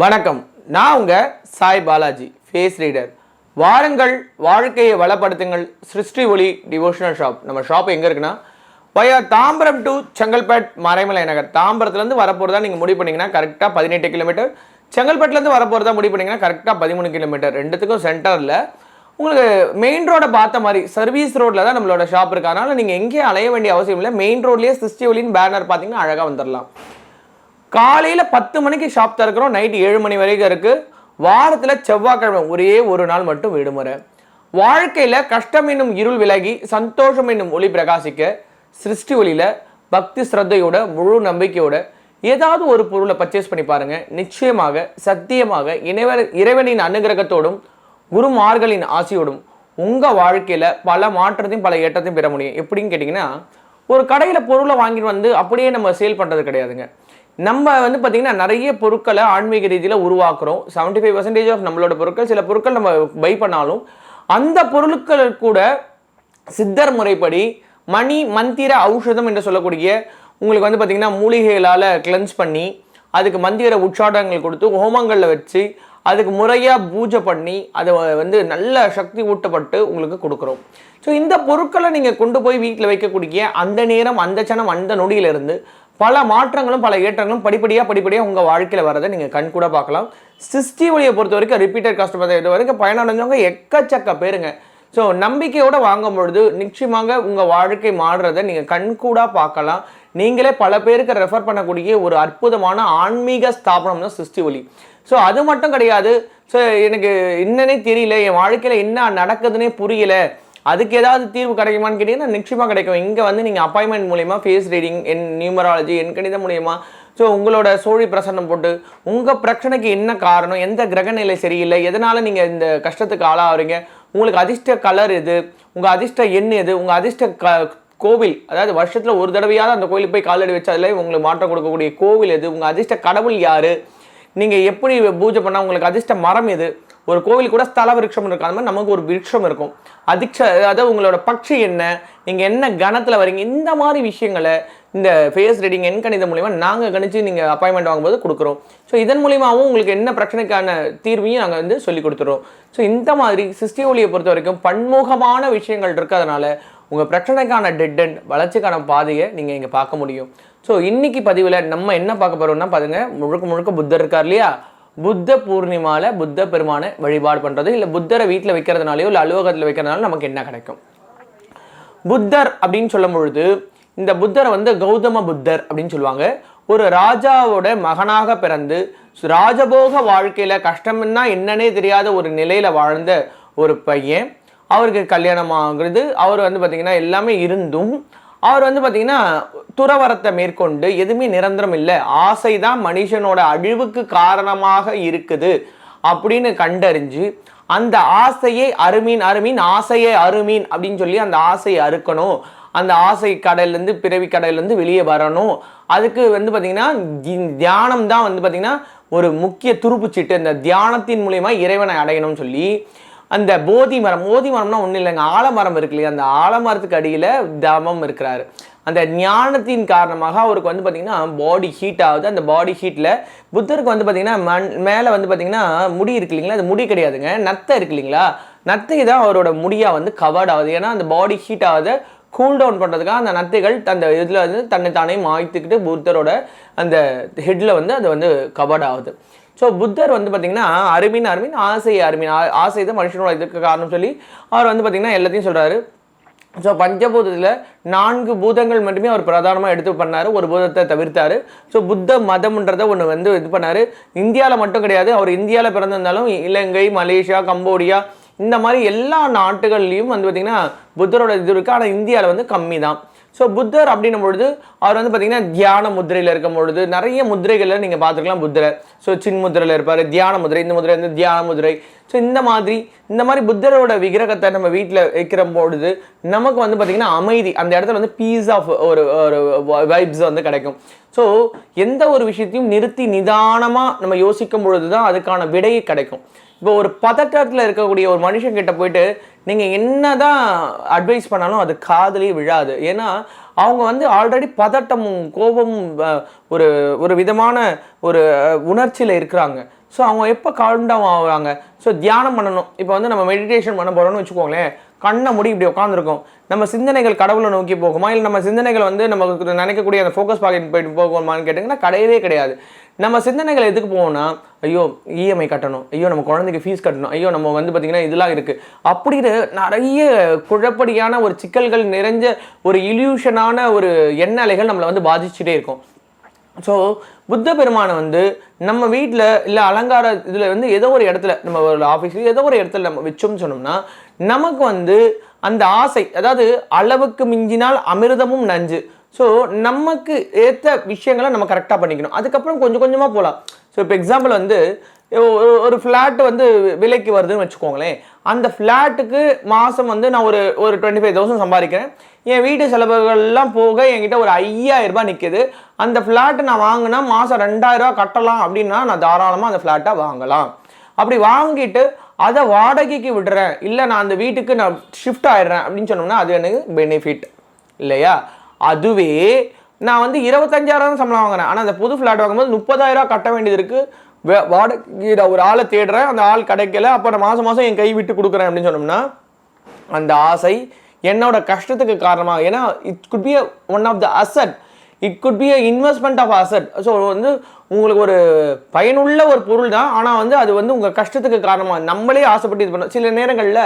வணக்கம். நான் உங்கள் சாய் பாலாஜி ஃபேஸ் ரீடர் வாருங்கள் வாழ்க்கையை வளப்படுத்துங்கள். சிருஷ்டி ஒளி டிவோஷனல் ஷாப் நம்ம ஷாப் எங்கே இருக்குன்னா வயா தாம்பரம் டு செங்கல்பேட் மறைமலை நகர். தாம்பரத்துலேருந்து வரப்போகிறதா நீங்கள் முடிவு பண்ணிங்கன்னா கரெக்டாக பதினெட்டு கிலோமீட்டர் செங்கல்பேட்லேருந்து வரப்போகிறதா முடிவு பண்ணிங்கன்னா கரெக்டாக பதிமூணு கிலோமீட்டர் ரெண்டுத்துக்கும் சென்டரில் உங்களுக்கு மெயின் ரோடை பார்த்த மாதிரி சர்வீஸ் ரோட்டில் தான் நம்மளோட ஷாப் இருக்கு. அதனால் நீங்கள் எங்கேயும் அலைய வேண்டிய அவசியம் இல்லை. மெயின் ரோட்லேயே சிஸ்டி ஒலின்னு பேனர் பார்த்தீங்கன்னா அழகாக வந்துடலாம் காலையில் பத்து மணிக்கு ஷாப் திறக்கிறோம் நைட்டு ஏழு மணி வரைக்கும் இருக்குது வாரத்தில் செவ்வாய்க்கிழமை ஒரே ஒரு நாள் மட்டும் விடுமுறை. வாழ்க்கையில் கஷ்டம் என்னும் இருள் விலகி சந்தோஷம் என்னும் ஒளி பிரகாசிக்க சிருஷ்டி ஒளியில் பக்தி ஸ்ரத்தையோட முழு நம்பிக்கையோட ஏதாவது ஒரு பொருளை பர்ச்சேஸ் பண்ணி பாருங்கள் நிச்சயமாக சத்தியமாக இணைவ இறைவனின் அனுகிரகத்தோடும் குருமார்களின் ஆசையோடும் உங்கள் வாழ்க்கையில் பல மாற்றத்தையும் பல ஏற்றத்தையும் பெற முடியும். எப்படின்னு கேட்டிங்கன்னா ஒரு கடையில் பொருளை வாங்கிட்டு வந்து அப்படியே நம்ம சேல் பண்ணுறது கிடையாதுங்க. நம்ம வந்து பார்த்திங்கன்னா நிறைய பொருட்களை ஆன்மீக ரீதியில் உருவாக்குறோம். செவன்டி ஃபைவ் பர்சன்டேஜ் ஆஃப் நம்மளோட பொருட்கள் சில பொருட்கள் நம்ம பை பண்ணாலும் அந்த பொருட்கள் கூட சித்தர் முறைப்படி மணி மந்திர ஔஷதம் என்று சொல்லக்கூடிய உங்களுக்கு வந்து பார்த்திங்கன்னா மூலிகைகளால் கிளென்ஸ் பண்ணி அதுக்கு மந்திர உற்சாடங்கள் கொடுத்து ஹோமங்களில் வச்சு அதுக்கு முறையாக பூஜை பண்ணி அதை வந்து நல்ல சக்தி ஊட்டப்பட்டு உங்களுக்கு கொடுக்குறோம். ஸோ இந்த பொருட்களை நீங்கள் கொண்டு போய் வீட்டில் வைக்கக்கூடிய அந்த நேரம் அந்த சனம் அந்த நொடியிலிருந்து பல மாற்றங்களும் பல ஏற்றங்களும் படிப்படியாக படிப்படியாக உங்கள் வாழ்க்கையில் வரதை நீங்கள் கண் கூட பார்க்கலாம். சிஸ்டி வழியை பொறுத்த வரைக்கும் ரிப்பீட்டட் கஸ்டமர் இது வரைக்கும் பயனடைஞ்சவங்க எக்கச்சக்க பேருங்க. ஸோ நம்பிக்கையோடு வாங்கும் பொழுது நிச்சயமாக உங்கள் வாழ்க்கை மாறுறதை நீங்கள் கண்கூடாக பார்க்கலாம். நீங்களே பல பேருக்கு ரெஃபர் பண்ணக்கூடிய ஒரு அற்புதமான ஆன்மீக ஸ்தாபனம் தான் சிஸ்டி ஒலி ஸோ அது மட்டும் கிடையாது. ஸோ எனக்கு என்னன்னே தெரியல. என் வாழ்க்கையில் என்ன நடக்குதுன்னே புரியல. அதுக்கு ஏதாவது தீர்வு கிடைக்குமான்னு கேட்டிங்கன்னா நிச்சயமாக கிடைக்கும். இங்கே வந்து நீங்கள் அப்பாயின்மெண்ட் மூலயமா face reading and numerology and கணிதம் மூலயமா ஸோ உங்களோட சோழி பிரசன்னம் போட்டு உங்கள் பிரச்சனைக்கு என்ன காரணம் எந்த கிரகநிலை சரியில்லை எதனால் நீங்கள் இந்த கஷ்டத்துக்கு ஆளாகிறீங்க உங்களுக்கு அதிர்ஷ்ட கலர் எது உங்கள் அதிர்ஷ்ட எண் எது உங்கள் அதிர்ஷ்ட க கோவில் அதாவது வருஷத்தில் ஒரு தடவையாவது அந்த கோயிலுக்கு போய் காலடி வச்சு அதில் உங்களுக்கு மாற்றம் கொடுக்கக்கூடிய கோவில் எது உங்கள் அதிர்ஷ்ட கடவுள் யார் நீங்கள் எப்படி பூஜை பண்ணால் உங்களுக்கு அதிர்ஷ்ட மரம் எது ஒரு கோவில் கூட ஸ்தல விருட்சம் இருக்கும் மாதிரி நமக்கு ஒரு விருட்சம் இருக்கும். அதிர்ஷ்ட அதாவது உங்களோட பட்சி என்ன நீங்கள் என்ன கணத்தில் வரீங்க இந்த மாதிரி விஷயங்களை இந்த ஃபேஸ் ரீடிங் எண் கணிதம் மூலிமா நாங்கள் கணிச்சு நீங்கள் அப்பாயின்மெண்ட் வாங்கும்போது கொடுக்குறோம். ஸோ இதன் மூலியமாகவும் உங்களுக்கு என்ன பிரச்சனைக்கான தீர்வையும் நாங்கள் வந்து சொல்லி கொடுத்துறோம் ஸோ இந்த மாதிரி சிஸ்டி ஒளியை பொறுத்த வரைக்கும் பன்முகமான விஷயங்கள் இருக்கிறதுனால உங்கள் பிரச்சனைக்கான டெட் அண்ட் வளர்ச்சிக்கான பாதையை நீங்கள் இங்கே பார்க்க முடியும். ஸோ இன்னைக்கு பதிவில் நம்ம என்ன பார்க்க போகிறோம்னா பாருங்கள் முழுக்க முழுக்க புத்தர் இருக்கார் இல்லையா? புத்த பூர்ணிமாவில் புத்த பெருமானை வழிபாடு பண்ணுறது இல்லை புத்தரை வீட்டில் வைக்கிறதுனாலையோ இல்லை அலுவலகத்தில் வைக்கிறதுனால நமக்கு என்ன கிடைக்கும்? புத்தர் அப்படின்னு சொல்லும் பொழுது இந்த புத்தரை வந்து கௌதம புத்தர் அப்படின்னு சொல்லுவாங்க. ஒரு ராஜாவோட மகனாக பிறந்து ராஜபோக வாழ்க்கையில் கஷ்டம்னா என்னன்னே தெரியாத ஒரு நிலையில் வாழ்ந்த ஒரு பையன். அவருக்கு கல்யாணம் ஆகுறது அவர் வந்து பார்த்தீங்கன்னா எல்லாமே இருந்தும் அவர் வந்து பார்த்தீங்கன்னா துறவரத்தை மேற்கொண்டு எதுவுமே நிரந்தரம் இல்லை. ஆசை தான் மனுஷனோட அழிவுக்கு காரணமாக இருக்குது அப்படின்னு கண்டறிஞ்சு அந்த ஆசையை அருமீன் அருமீன் ஆசையை அருமீன் அப்படின்னு சொல்லி அந்த ஆசையை அறுக்கணும். அந்த ஆசை கடையிலேருந்து பிறவி கடையிலேருந்து வெளியே வரணும். அதுக்கு வந்து பார்த்திங்கன்னா தியானம் தான் வந்து பார்த்திங்கன்னா ஒரு முக்கிய துருப்புச்சீட்டு. இந்த தியானத்தின் மூலயமா இறைவனை அடையணும்னு சொல்லி அந்த போதி மரம் போதி மரம்னா ஒன்றும் இல்லைங்க. ஆலமரம் இருக்கு இல்லையா? அந்த ஆலமரத்துக்கு அடியில் தமம் இருக்கிறாரு. அந்த ஞானத்தின் காரணமாக அவருக்கு வந்து பார்த்திங்கன்னா பாடி ஹீட் ஆகுது. அந்த பாடி ஹீட்டில் புத்தருக்கு வந்து பார்த்திங்கன்னா மண் மேலே வந்து பார்த்திங்கன்னா முடி இருக்கு இல்லைங்களா? அது முடி கிடையாதுங்க. நத்தை இருக்கு இல்லைங்களா? நத்தை தான் அவரோட முடியாக வந்து கவர்ட் ஆகுது. ஏன்னா அந்த பாடி ஹீட் ஆகுது. கூல் டவுன் பண்ணுறதுக்காக அந்த நத்தைகள் அந்த இதில் வந்து தன்னை தானே மாய்த்துக்கிட்டு புத்தரோட அந்த ஹெட்டில் வந்து அது வந்து கவர்ட் ஆகுது. ஸோ புத்தர் வந்து பார்த்திங்கன்னா அருமின் அருமின் ஆசை அருமின். ஆ- ஆசை தான் மனுஷனோட இதுக்கு காரணம் சொல்லி அவர் வந்து பார்த்திங்கன்னா எல்லாத்தையும் சொல்கிறாரு ஸோ பஞ்சபூதத்தில் நான்கு பூதங்கள் மட்டுமே அவர் பிரதானமாக எடுத்து பண்ணார் ஒரு பூதத்தை தவிர்த்தார். ஸோ புத்த மதம்ன்றதை ஒன்று வந்து இது பண்ணார். இந்தியாவில் மட்டும் கிடையாது அவர் இந்தியாவில் பிறந்திருந்தாலும் இலங்கை மலேசியா கம்போடியா இந்த மாதிரி எல்லா நாட்டுகள்லேயும் வந்து பார்த்திங்கன்னா புத்தரோட இது இருக்குது ஆனால் இந்தியாவில் வந்து கம்மி தான் ஸோ புத்தர் அப்படின்னும் பொழுது அவர் வந்து பார்த்தீங்கன்னா தியான முத்திரையில் இருக்கும் பொழுது நிறைய முதிரைகளில் நீங்கள் பார்த்துருக்கலாம் புத்தரை. ஸோ சின் முதிரையில் இருப்பார் தியான முதிரை இந்த முதிரை வந்து தியான முதிரை ஸோ இந்த மாதிரி இந்த மாதிரி புத்தரோட விக்கிரகத்தை நம்ம வீட்டில் வைக்கிற பொழுது நமக்கு வந்து பார்த்திங்கன்னா அமைதி அந்த இடத்துல வந்து பீஸ் ஆஃப் ஒரு ஒரு வைப்ஸ் வந்து கிடைக்கும். ஸோ எந்த ஒரு விஷயத்தையும் நிறுத்தி நிதானமாக நம்ம யோசிக்கும் பொழுது தான் அதுக்கான விடையை கிடைக்கும். இப்போ ஒரு பதட்டத்தில் இருக்கக்கூடிய ஒரு மனுஷன் கிட்ட போயிட்டு நீங்கள் என்னதான் அட்வைஸ் பண்ணாலும் அது காதலே விழாது. ஏன்னா அவங்க வந்து ஆல்ரெடி பதட்டமும் கோபமும் ஒரு ஒரு விதமான ஒரு உணர்ச்சியில் இருக்கிறாங்க. ஸோ அவங்க எப்போ கால்ம் ஆகுறாங்க ஸோ தியானம் பண்ணணும். இப்போ வந்து நம்ம மெடிடேஷன் பண்ண போகிறோம்னு வச்சுக்கோங்களேன் கண்ணை முடி இப்படி உட்காந்துருக்கோம் நம்ம சிந்தனைகள் கடவுளை நோக்கி போகுமா? இல்லை நம்ம சிந்தனைகள் வந்து நமக்கு நினைக்கக்கூடிய அந்த ஃபோக்கஸ் பாக்கெட் போயிட்டு போகுமான்னு கேட்டிங்கன்னா கிடையவே கிடையாது. நம்ம சிந்தனைகள் எதுக்கு போவோம்னா ஐயோ இஎம்ஐ கட்டணும் ஐயோ நம்ம குழந்தைக்கு ஃபீஸ் கட்டணும் ஐயோ நம்ம வந்து பார்த்திங்கன்னா இதெல்லாம் இருக்குது அப்படின்னு நிறைய குழப்படியான ஒரு சிக்கல்கள் நிறைஞ்ச ஒரு இல்யூஷனான ஒரு எண்ணலைகள் நம்மளை வந்து பாதிச்சுட்டே இருக்கும். ஸோ புத்த பெருமானை வந்து நம்ம வீட்டில் இல்லை அலங்கார இதில் வந்து ஏதோ ஒரு இடத்துல நம்ம ஒரு ஆஃபீஸில் ஏதோ ஒரு இடத்துல நம்ம வச்சோம்னு சொன்னோம்னா நமக்கு வந்து அந்த ஆசை அதாவது அளவுக்கு மிஞ்சினால் அமிர்தமும் நஞ்சு. ஸோ நமக்கு ஏற்ற விஷயங்களை நம்ம கரெக்டாக பண்ணிக்கணும். அதுக்கப்புறம் கொஞ்சம் கொஞ்சமாக போகலாம் ஸோ இப்போ எக்ஸாம்பிள் வந்து ஒரு- ஃப்ளாட் வந்து விலைக்கு வருதுன்னு வச்சுக்கோங்களேன். அந்த ஃப்ளாட்டுக்கு மாதம் வந்து நான் ஒரு ஒரு டுவெண்ட்டி ஃபைவ் தௌசண்ட் சம்பாதிக்கிறேன். என் வீட்டு செலவுகள்லாம் போக என்கிட்ட ஒரு 5000 ரூபாய் நிற்கிது அந்த ஃப்ளாட்டு நான் வாங்கினா மாதம் ரெண்டாயிரரூபா கட்டலாம் அப்படின்னா நான் தாராளமாக அந்த ஃப்ளாட்டை வாங்கலாம். அப்படி வாங்கிட்டு அதை வாடகைக்கு விடுறேன். இல்லை நான் அந்த வீட்டுக்கு நான் ஷிஃப்ட் ஆயிடுறேன் அப்படின்னு சொன்னோம்னா அது எனக்கு பெனிஃபிட் இல்லையா? அதுவே நான் வந்து இருபத்தஞ்சாயிரம் சம்பளம் வாங்குறேன். ஆனால் அந்த புது ஃப்ளாட் வாங்கும்போது முப்பதாயிரம் கட்ட வேண்டியது இருக்கு. வாடகை ஒரு ஆளை தேடுறேன். அந்த ஆள் கிடைக்கல. அப்போ நான் மாதம் மாதம் என் கை விட்டு கொடுக்குறேன் அப்படின்னு சொன்னோம்னா அந்த ஆசை என்னோட கஷ்டத்துக்கு காரணமாக ஏன்னா it could be one of the asset it could be a investment of asset so வந்து உங்களுக்கு ஒரு பயனுள்ள ஒரு பொருள் தான். ஆனால் வந்து அது வந்து உங்கள் கஷ்டத்துக்கு காரணமாக நம்மளே ஆசைப்பட்டு இது பண்ணோம் சில நேரங்களில்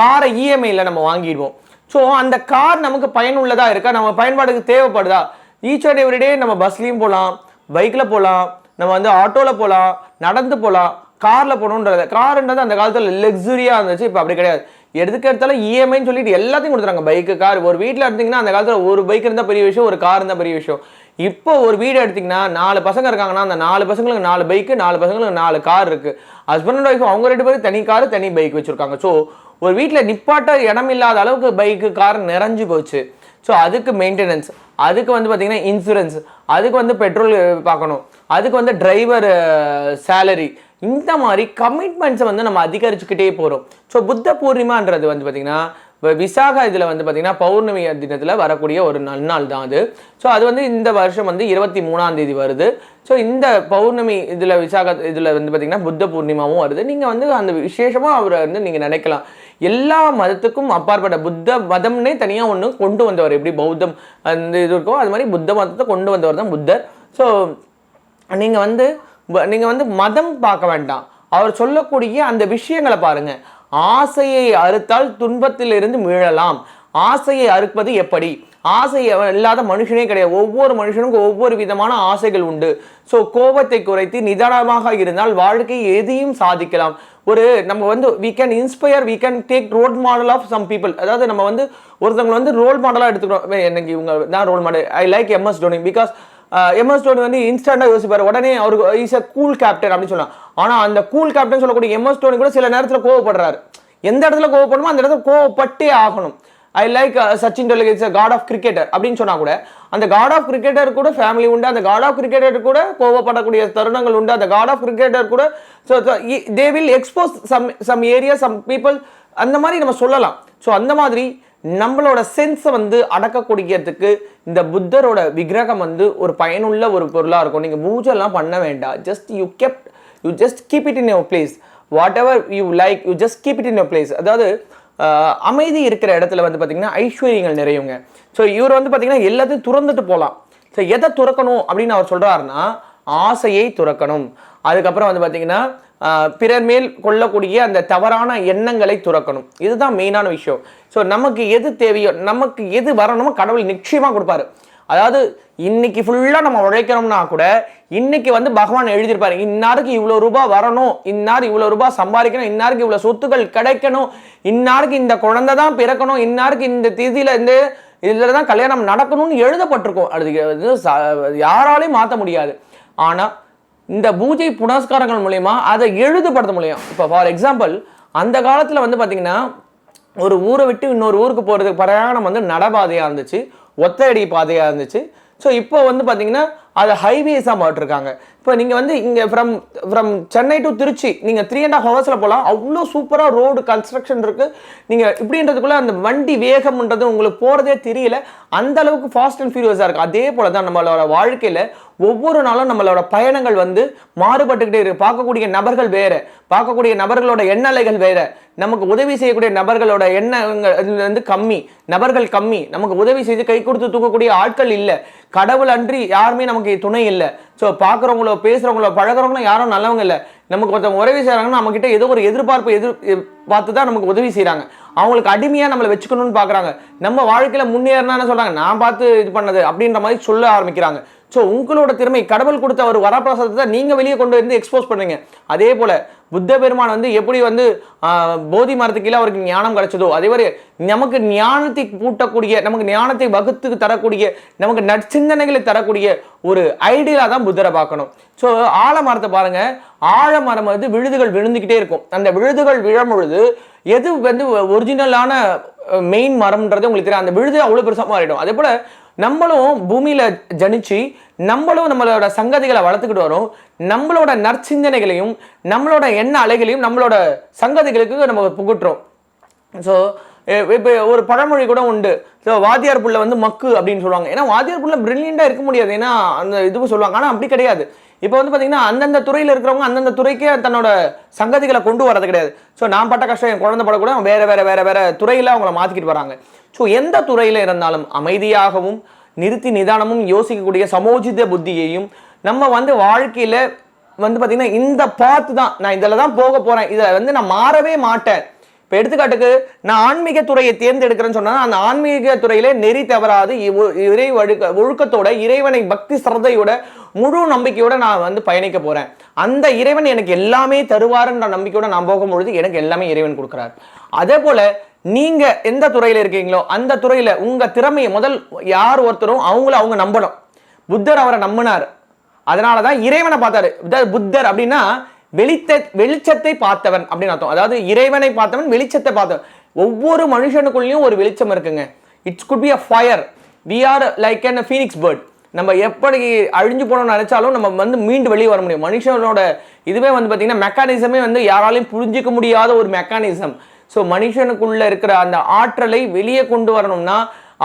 காரை இஎம்ஐயில் நம்ம வாங்கிடுவோம். ஸோ அந்த கார் நமக்கு பயனுள்ளதாக இருக்கா? நம்ம பயன்பாடுக்கு தேவைப்படுதா? ஈச் அண்ட் எவ்ரிடே நம்ம பஸ்லேயும் போகலாம் பைக்கில் போகலாம் நம்ம வந்து ஆட்டோவில் போகலாம் நடந்து போகலாம் காரில் போகணுன்றது. காருன்றது அந்த காலத்தில் லக்ஸுரியாக இருந்துச்சு இப்போ அப்படி கிடையாது. எதுக்கு எடுத்தாலும் இஎம்ஐன்னு சொல்லிட்டு எல்லாத்தையும் கொடுத்துறாங்க. பைக்கு கார் ஒரு வீட்டில் எடுத்திங்கன்னா அந்த காலத்தில் ஒரு பைக் இருந்தால் பெரிய விஷயம் ஒரு கார் இருந்தால் பெரிய விஷயம். இப்போ ஒரு வீடு எடுத்தீங்கன்னா நாலு பசங்க இருக்காங்கன்னா அந்த நாலு பசங்களுக்கு நாலு பைக்கு நாலு பசங்களுக்கு நாலு கார் இருக்குது ஹஸ்பண்ட் அண்ட் ஒய்ஃப் அவங்க ரெண்டு பேரும் தனி கார் தனி பைக் வச்சுருக்காங்க. ஸோ ஒரு வீட்டில் நிப்பாட்ட இடம் இல்லாத அளவுக்கு பைக்கு கார் நிறைஞ்சு போச்சு. ஸோ அதுக்கு மெயின்டெனன்ஸ் அதுக்கு வந்து பார்த்திங்கன்னா இன்சூரன்ஸ் அதுக்கு வந்து பெட்ரோல் பார்க்கணும். அதுக்கு வந்து டிரைவர் சேலரி இந்த மாதிரி கமிட்மெண்ட்ஸை வந்து நம்ம அதிகரிச்சுக்கிட்டே போகிறோம் ஸோ புத்த பூர்ணிமான்றது வந்து பார்த்திங்கன்னா விசாகா இதில் வந்து பார்த்தீங்கன்னா பௌர்ணமி தினத்தில் வரக்கூடிய ஒரு நன்னாள் தான் அது. ஸோ அது வந்து இந்த வருஷம் வந்து இருபத்தி மூணாம் தேதி வருது. ஸோ இந்த பௌர்ணமி இதில் விசாகா இதில் வந்து பார்த்தீங்கன்னா புத்த பூர்ணிமாவும் வருது. நீங்கள் வந்து அந்த விசேஷமாக அவரை வந்து நீங்கள் நினைக்கலாம். எல்லா மதத்துக்கும் அப்பாற்பட்ட புத்த மதம்னே தனியாக ஒன்று கொண்டு வந்தவர். எப்படி பௌத்தம் அந்த இது இருக்கோ அது மாதிரி புத்த மதத்தை கொண்டு வந்தவர் தான் புத்தர். ஸோ நீங்கள் வந்து நீங்கள் வந்து மதம் பார்க்க வேண்டாம். அவர் சொல்லக்கூடிய அந்த விஷயங்களை பாருங்கள் ஆசையை அறுத்தால் துன்பத்திலிருந்து மீளலாம். ஆசையை அறுப்பது எப்படி? ஆசை இல்லாத மனுஷனே கிடையாது. ஒவ்வொரு மனுஷனுக்கும் ஒவ்வொரு விதமான ஆசைகள் உண்டு. ஸோ கோபத்தை குறைத்து நிதானமாக இருந்தால் வாழ்க்கை எதையும் சாதிக்கலாம். ஒரு நம்ம வந்து we can inspire we can take role model of some people அதாவது நம்ம வந்து ஒருத்தவங்களை வந்து ரோல் மாடலாக எடுத்துக்கிறோம். எனக்கு இவங்க? தான் role model I like MS Dhoni because MS Dhoni வந்து இன்ஸ்டன்டா யோசிப்பார். உடனே அவருக்கு இஸ் அ கூல் கேப்டன் அப்படின்னு சொல்லலாம் ஆனால் அந்த கூல் கேப்டன் சொல்லக்கூடிய எம்எஸ் டோனி கூட சில நேரத்தில் கோவப்படுறாரு. எந்த இடத்துல கோவப்படணுமோ அந்த இடத்துல கோவப்பட்டே ஆகணும். I like Sachin Tendulkar it's god of cricketer அப்படின்னு சொன்னால் கூட அந்த காட் ஆஃப் கிரிக்கெட்டர் கூட ஃபேமிலி உண்டு அந்த காட் ஆஃப் கிரிக்கெட்டர் கூட கோவப்படக்கூடிய தருணங்கள் உண்டு அந்த காட் ஆஃப் கிரிக்கெட்டர் கூட so they will expose some some area some people அந்த மாதிரி நம்ம சொல்லலாம். ஸோ அந்த மாதிரி நம்மளோட சென்ஸை வந்து அடக்கக்கூடியதுக்கு இந்த புத்தரோட விக்கிரகம் வந்து ஒரு பயனுள்ள ஒரு பொருளாக இருக்கும். நீங்கள் பூஜைலாம் பண்ண வேண்டாம். Just you kept you just keep it in your place whatever you like you just keep it in your place அதாவது அமைதி இருக்கிற இடத்துல வந்து பார்த்தீங்கன்னா ஐஸ்வர்யங்கள் நிறையுங்க. ஸோ இவர் வந்து பார்த்திங்கன்னா எல்லாத்தையும் துறந்துட்டு போகலாம் ஸோ எதை துறக்கணும் அப்படின்னு அவர் சொல்கிறாருன்னா ஆசையை துறக்கணும். அதுக்கப்புறம் வந்து பார்த்திங்கன்னா பிறர் மேல் கொள்ளக்கூடிய அந்த தவறான எண்ணங்களை துறக்கணும். இதுதான் மெயினான விஷயம். ஸோ நமக்கு எது தேவையோ நமக்கு எது வரணுமோ கடவுள் நிச்சயமாக கொடுப்பாரு. அதாவது இன்னைக்கு ஃபுல்லாக நம்ம உழைக்கிறோம்னா கூட இன்னைக்கு வந்து பகவான் எழுதியிருப்பாரு இன்னாருக்கு இவ்வளோ ரூபாய் வரணும் இன்னார் இவ்வளோ ரூபாய் சம்பாதிக்கணும் இன்னாருக்கு இவ்வளோ சொத்துக்கள் கிடைக்கணும் இன்னாருக்கு இந்த குழந்தை தான் பிறக்கணும் இன்னாருக்கு இந்த திதியிலேருந்து இதில் தான் கல்யாணம் நடக்கணும்னு எழுதப்பட்டிருக்கும். அது யாராலையும் மாற்ற முடியாது. ஆனால் இந்த பூஜை புனஸ்காரங்கள் மூலயமா அதை எழுதுபடுத்த முடியும். இப்போ ஃபார் எக்ஸாம்பிள் அந்த காலத்தில் வந்து பார்த்தீங்கன்னா ஒரு ஊரை விட்டு இன்னொரு ஊருக்கு போகிறதுக்கு பிரயாணம் வந்து நடபாதையாக இருந்துச்சு. ஒத்தையடி பாதையாக இருந்துச்சு. ஸோ இப்போ வந்து பார்த்தீங்கன்னா அதை ஹைவேஸாக மாட்டிருக்காங்க இப்போ நீங்கள் வந்து இங்கே from from Chennai to Trichy நீங்கள் த்ரீ அண்ட் ஹாஃப் ஹவர்ஸில் போகலாம் அவ்வளோ சூப்பராக ரோடு கன்ஸ்ட்ரக்ஷன் இருக்குது நீங்கள் இப்படின்றதுக்குள்ளே அந்த வண்டி வேகம்ன்றது உங்களுக்கு போகிறதே தெரியல. அந்த அளவுக்கு ஃபாஸ்ட் அண்ட் ஃபியூரியஸாக இருக்குது அதே போல் தான் நம்மளோட வாழ்க்கையில் ஒவ்வொரு நாளும் நம்மளோட பயணங்கள் வந்து மாறுபட்டுக்கிட்டே இருக்குது பார்க்கக்கூடிய நபர்கள் வேறு. பார்க்கக்கூடிய நபர்களோட எண்ணலைகள் வேறு. நமக்கு உதவி செய்யக்கூடிய நபர்களோட எண்ணங்கள் வந்து கம்மி. நபர்கள் கம்மி. நமக்கு உதவி செய்து கை கொடுத்து தூக்கக்கூடிய ஆட்கள் இல்லை. கடவுள் அன்றி யாருமே நமக்கு துணை இல்லை. ஸோ பார்க்குறவங்களோ பேசுகிறவங்களோ பழகிறவங்களோ யாரும் நல்லவங்க இல்லை. நமக்கு ஒருத்தவங்க உதவி செய்கிறாங்கன்னா நம்மக்கிட்ட ஏதோ ஒரு எதிர்பார்ப்பு எதிர் பார்த்து தான் நமக்கு உதவி செய்கிறாங்க அவங்களுக்கு அடிமையாக நம்மளை வச்சுக்கணும்னு பார்க்குறாங்க. நம்ம வாழ்க்கையில் முன்னேறினா என்ன சொல்கிறாங்க நான் பார்த்து இது பண்ணது அப்படின்ற மாதிரி சொல்ல ஆரம்பிக்கிறாங்க. ஸோ உங்களோட திறமை கடவுள் கொடுத்த ஒரு வரப்பிரசாதத்தை நீங்கள் வெளியே கொண்டு வந்து எக்ஸ்போஸ் பண்ணுங்க அதே போல் புத்த பெருமான் வந்து எப்படி வந்து போதி மரத்துக்கு கீழே அவருக்கு ஞானம் கிடைச்சதோ அதே மாதிரி நமக்கு ஞானத்தை பூட்டக்கூடிய நமக்கு ஞானத்தை வகுத்துக்கு தரக்கூடிய நமக்கு நற்சிந்தனைகளை தரக்கூடிய ஒரு ஐடியலாக தான் புத்தரை பார்க்கணும். ஸோ ஆலமரத்தை பாருங்க. ஆழமரம் வந்து விழுதுகள் விழுந்துக்கிட்டே இருக்கும். அந்த விழுதுகள் விழும் பொழுது எது வந்து ஒரிஜினலான மெயின் மரம்ன்றது உங்களுக்கு தெரியும். அந்த விழுது அவ்வளோ பெருசாக மாறிடும். அதே போல் நம்மளும் பூமியில் ஜனிச்சு நம்மளும் நம்மளோட சங்கதிகளை வளர்த்துக்கிட்டு வரோம். நம்மளோட நற்சிந்தனைகளையும் நம்மளோட எண்ண அலைகளையும் நம்மளோட சங்கதிகளுக்கு நம்ம புகுட்டுறோம். ஸோ இப்போ ஒரு பழமொழி கூட உண்டு. ஸோ வாத்தியார் புள்ள வந்து மக்கு அப்படின்னு சொல்லுவாங்க. ஏன்னா வாத்தியார் புள்ள பிரில்லியண்டாக இருக்க முடியாது. ஏன்னா அந்த இதுவும் சொல்லுவாங்க. ஆனால் அப்படி கிடையாது. இப்போ வந்து பார்த்தீங்கன்னா அந்தந்த துறையில் இருக்கிறவங்க அந்தந்த துறைக்கே தன்னோட சங்கதிகளை கொண்டு வரது கிடையாது. ஸோ நான் பட்ட கஷ்டம் என் குழந்தை படக்கூட வேறு வேறு வேறு வேறு துறையில் அவங்கள மாற்றிக்கிட்டு வராங்க. ஸோ எந்த துறையில் இருந்தாலும் அமைதியாகவும் நிறுத்தி நிதானமும் யோசிக்கக்கூடிய சமோஜித புத்தியையும் நம்ம வந்து வாழ்க்கையில் வந்து பார்த்திங்கன்னா இந்த பாத்து தான். நான் இதில் தான் போக போகிறேன் இதில் வந்து நான் மாறவே மாட்டேன். இப்போ எடுத்துக்காட்டுக்கு நான் ஆன்மீக துறையை தேர்ந்தெடுக்கிறேன்னு சொன்னால் அந்த ஆன்மீக துறையிலே நெறி தவறாது இறை ஒழுக்க ஒழுக்கத்தோட இறைவனை பக்தி சிரத்தையோட முழு நம்பிக்கையோட நான் வந்து பயணிக்க போகிறேன் அந்த இறைவன் எனக்கு எல்லாமே தருவாருன்ற நம்பிக்கையோட நான் போகும்பொழுது எனக்கு எல்லாமே இறைவன் கொடுக்குறார். அதே போல் நீங்கள் எந்த துறையில் இருக்கீங்களோ அந்த துறையில் உங்கள் திறமையை முதல் யார் ஒருத்தரும் அவங்கள அவங்க நம்பணும். புத்தர் அவரை நம்பினார். அதனால தான் இறைவனை பார்த்தாரு. புத்தர் அப்படின்னா வெளித்த வெளிச்சத்தை பார்த்தவன் அப்படின்னு அர்த்தம். அதாவது இறைவனை பார்த்தவன் வெளிச்சத்தை பார்த்தவன். ஒவ்வொரு மனுஷனுக்குள்ளேயும் ஒரு வெளிச்சம் இருக்குங்க. It's could be a fire we are like an phoenix bird நம்ம எப்படி அழிஞ்சு போனோம்னு நினச்சாலும் நம்ம வந்து மீண்டு வெளியே வர முடியும். மனுஷனோட இதுவே வந்து பார்த்தீங்கன்னா மெக்கானிசமே வந்து யாராலையும் புரிஞ்சிக்க முடியாத ஒரு மெக்கானிசம் ஸோ மனுஷனுக்குள்ளே இருக்கிற அந்த ஆற்றலை வெளியே கொண்டு வரணும்னா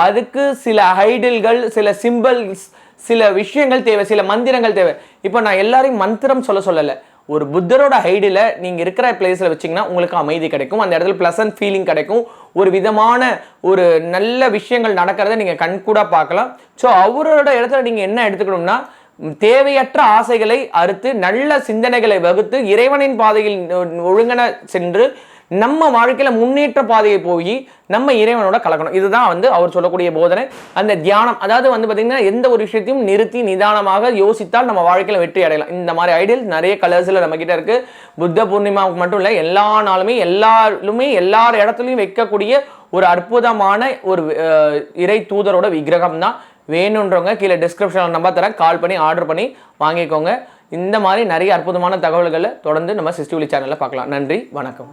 அதுக்கு சில ஐடில்கள் சில சிம்பிள்ஸ் சில விஷயங்கள் தேவை சில மந்திரங்கள் தேவை. இப்போ நான் எல்லாரையும் மந்திரம் சொல்ல சொல்லலை. ஒரு புத்தரோட ஹைடில் நீங்கள் இருக்கிற பிளேஸில் வச்சிங்கன்னா உங்களுக்கு அமைதி கிடைக்கும். அந்த இடத்துல ப்ளசன்ட் ஃபீலிங் கிடைக்கும். ஒரு விதமான ஒரு நல்ல விஷயங்கள் நடக்கிறத நீங்கள் கண்கூட பார்க்கலாம். ஸோ அவரோட இடத்துல நீங்கள் என்ன எடுத்துக்கணும்னா தேவையற்ற ஆசைகளை அறுத்து நல்ல சிந்தனைகளை வகுத்து இறைவனின் பாதையில் ஒழுங்கன சென்று நம்ம வாழ்க்கையில் முன்னேற்ற பாதையை போய் நம்ம இறைவனோட கலக்கணும். இதுதான் வந்து அவர் சொல்லக்கூடிய போதனை. அந்த தியானம் அதாவது வந்து பார்த்திங்கன்னா எந்த ஒரு விஷயத்தையும் நிறுத்தி நிதானமாக யோசித்தால் நம்ம வாழ்க்கையில் வெற்றி அடையலாம். இந்த மாதிரி ஐடியல் நிறைய கலர்ஸில் நம்மக்கிட்ட இருக்குது புத்த பூர்ணிமாவுக்கு மட்டும் இல்லை எல்லா நாளுமே எல்லாருமே எல்லார் இடத்துலையும் வைக்கக்கூடிய ஒரு அற்புதமான ஒரு இறை தூதரோட விக்கிரகம் தான் வேணுன்றவங்க கீழே டிஸ்கிரிப்ஷனில் நம்பர் தரேன். கால் பண்ணி ஆர்டர் பண்ணி வாங்கிக்கோங்க. இந்த மாதிரி நிறைய அற்புதமான தகவல்களை தொடர்ந்து நம்ம சிஸ்டி சேனலில் பார்க்கலாம். நன்றி வணக்கம்.